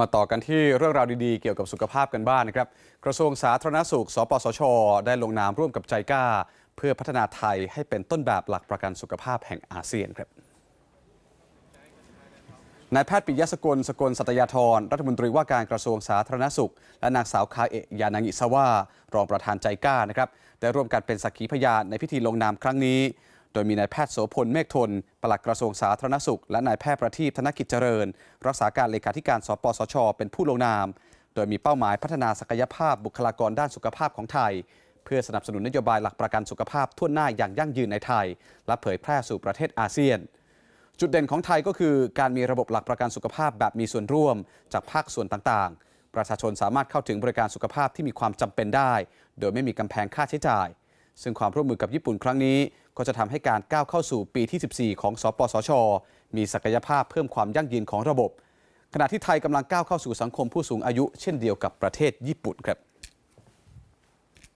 มาต่อกันที่เรื่องราวดีๆ เกี่ยวกับสุขภาพกันบ้างนนะครับ กระทรวงสาธารณสุข สปสช ได้ลงนามร่วมกับใจกล้า เพื่อพัฒนาไทยให้เป็นต้นแบบหลักประกันสุขภาพแห่งอาเซียนครับนายแพทย์ปิยะสกลสกลสัตยาธรรัฐมนตรีว่าการกระทรวงสาธารณสุข และนางสาวคาเอะยานางิสวารองประธานใจกล้านะครับได้ร่วมกันเป็นสักขีพยานในพิธีลงนามครั้งนี้ โดยมีนายแพทย์โสพลเมฆทนปลัดกระทรวงสาธารณสุข และนายแพทย์ประทีปธนกิจเจริญ รักษาการเลขาธิการสปสช เป็นผู้ลงนาม โดยมีเป้าหมายพัฒนาศักยภาพบุคลากรด้านสุขภาพของไทย เพื่อสนับสนุนนโยบายหลักประกันสุขภาพทั่วหน้าอย่างยั่งยืนในไทย และเผยแพร่สู่ประเทศอาเซียนจุดเด่นของไทยก็คือการมีระบบหลักประกันสุขภาพแบบมีส่วนร่วมจากภาคส่วนต่างๆ ประชาชนสามารถเข้าถึงบริการสุขภาพที่มีความจำเป็นได้ โดยไม่มีกำแพงค่าใช้จ่าย ซึ่งความร่วมมือกับญี่ปุ่นครั้งนี้ ก็จะทำให้การก้าวเข้าสู่ปีที่ 14 ของสปสช มีศักยภาพเพิ่มความยั่งยืนของระบบ ขณะที่ไทยกำลังก้าวเข้าสู่สังคมผู้สูงอายุ เช่นเดียวกับประเทศญี่ปุ่นครับ